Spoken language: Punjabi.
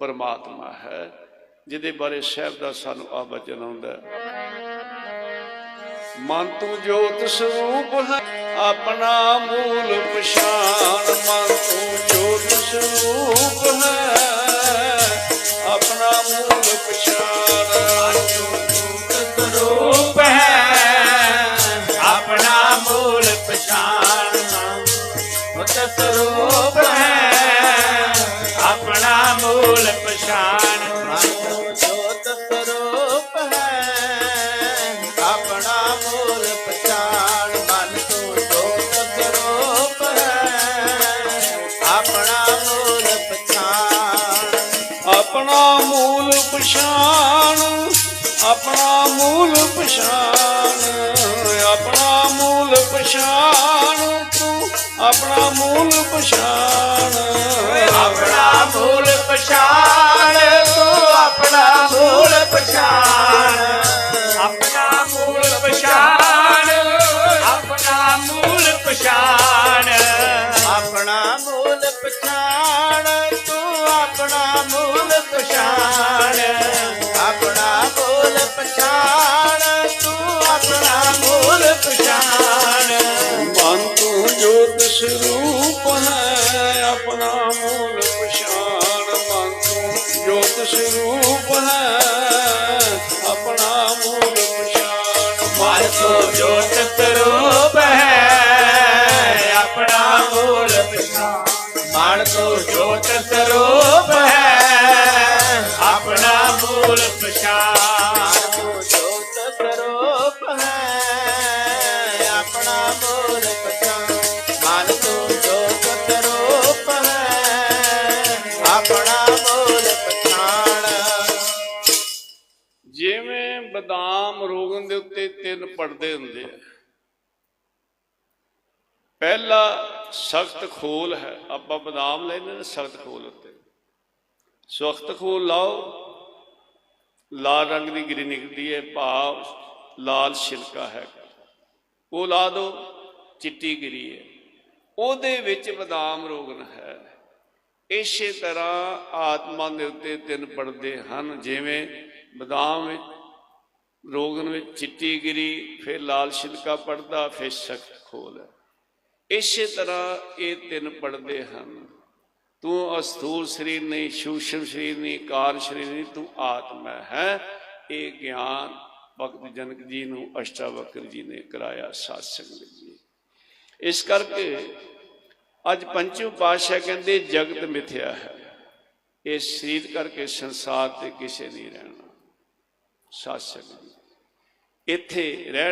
ਪਰਮਾਤਮਾ ਹੈ, ਜਿਹਦੇ ਬਾਰੇ ਸਾਹਿਬ ਦਾ ਸਾਨੂੰ ਆ ਬਚਨ ਆਉਂਦਾ ਮਨ ਤੂੰ ਜੋਤ ਸਰੂਪ ਹੈ, ਆਪਣਾ ਮੂਲ ਪਛਾਣ। ਮਨ ਤੂੰ ਜੋਤ ਸਰੂਪ ਹੈ, ਆਪਣਾ ਮੂਲ ਪਛਾਣ। ਰੂਪ ਹੈ, ਆਪਣਾ ਮੂਲ ਪਛਾਨਣਾ ਮੁਤ ਸਰੂਪ ਹੈ ਪਛਾਣ, ਆਪਣਾ ਮੂਲ ਪਛਾਣ। ਆਪਣਾ ਮੂਲ ਪਛਾਣ, ਤੂੰ ਆਪਣਾ ਮੂਲ ਪਛਾਣ। ਆਪਣਾ ਮੂਲ ਪਛਾਣ, ਤੂੰ ਆਪਣਾ ਮੂਲ ਪਛਾਣ। ਆਪਣਾ ਮੂਲ ਪਛਾਣ ਮਨ ਤੂੰ ਜੋਤ ਜਿਵੇਂ ਬਦਾਮ ਰੋਗਨ ਦੇ ਉੱਤੇ ਤਿੰਨ ਪੜਦੇ ਹੁੰਦੇ ਆ। ਪਹਿਲਾ ਸਖਤ ਖੋਲ ਹੈ। ਆਪਾਂ ਬਦਾਮ ਲੈਨੇ ਨੇ ਸਖਤ ਖੋਲ ਉੱਤੇ। ਸਖਤ ਖੋਲ ਲਾਓ। ਲਾਲ ਰੰਗ ਦੀ ਗਿਰੀ ਨਿਕਲਦੀ ਹੈ। ਭਾਵ ਲਾਲ ਛਿਲਕਾ ਹੈ। ਉਹ ਲਾ ਦੋ। ਚਿੱਟੀ ਗਿਰੀ ਹੈ। ਉਹਦੇ ਵਿੱਚ ਬਦਾਮ ਰੋਗਨ ਹੈ। ਇਸੇ ਤਰ੍ਹਾਂ ਆਤਮਾ ਦੇ ਉੱਤੇ ਤਿੰਨ ਪਰਦੇ ਹਨ। ਜਿਵੇਂ ਬਦਾਮ ਵਿੱਚ, ਰੋਗਨ ਵਿੱਚ ਚਿੱਟੀ ਗਿਰੀ, ਫਿਰ ਲਾਲ ਛਿਲਕਾ ਪੜਦਾ, ਫਿਰ ਸਖਤ ਖੋਲ ਇਸੇ ਤਰ੍ਹਾਂ ਇਹ ਤਿੰਨ ਪੜਦੇ ਹਨ। ਤੂੰ ਅਸਥੂਲ ਸਰੀਰ ਨਹੀਂ ਸੂਖਮ ਸਰੀਰ ਨਹੀਂ, ਕਾਰ ਸਰੀਰ ਨਹੀਂ, ਤੂੰ ਆਤਮਾ ਹੈ। ਇਹ ਗਿਆਨ ਭਗਤ ਜਨਕ ਜੀ ਨੂੰ ਅਸ਼ਟਾਵਕਰ ਜੀ ਨੇ ਕਰਾਇਆ ਸਾਸੰਗ ਜੀ ਇਸ ਕਰਕੇ ਅੱਜ ਪੰਚਮ ਪਾਤਸ਼ਾਹ ਕਹਿੰਦੇ, ਜਗਤ ਮਿਥਿਆ ਹੈ। ਇਹ ਸਰੀਰ ਕਰਕੇ ਸੰਸਾਰ ਤੇ ਕਿਸੇ ਨਹੀਂ ਰਹਿਣਾ। ਸਾਸੰਗ ਜੀ। ਇੱਥੇ ਰਹਿਣ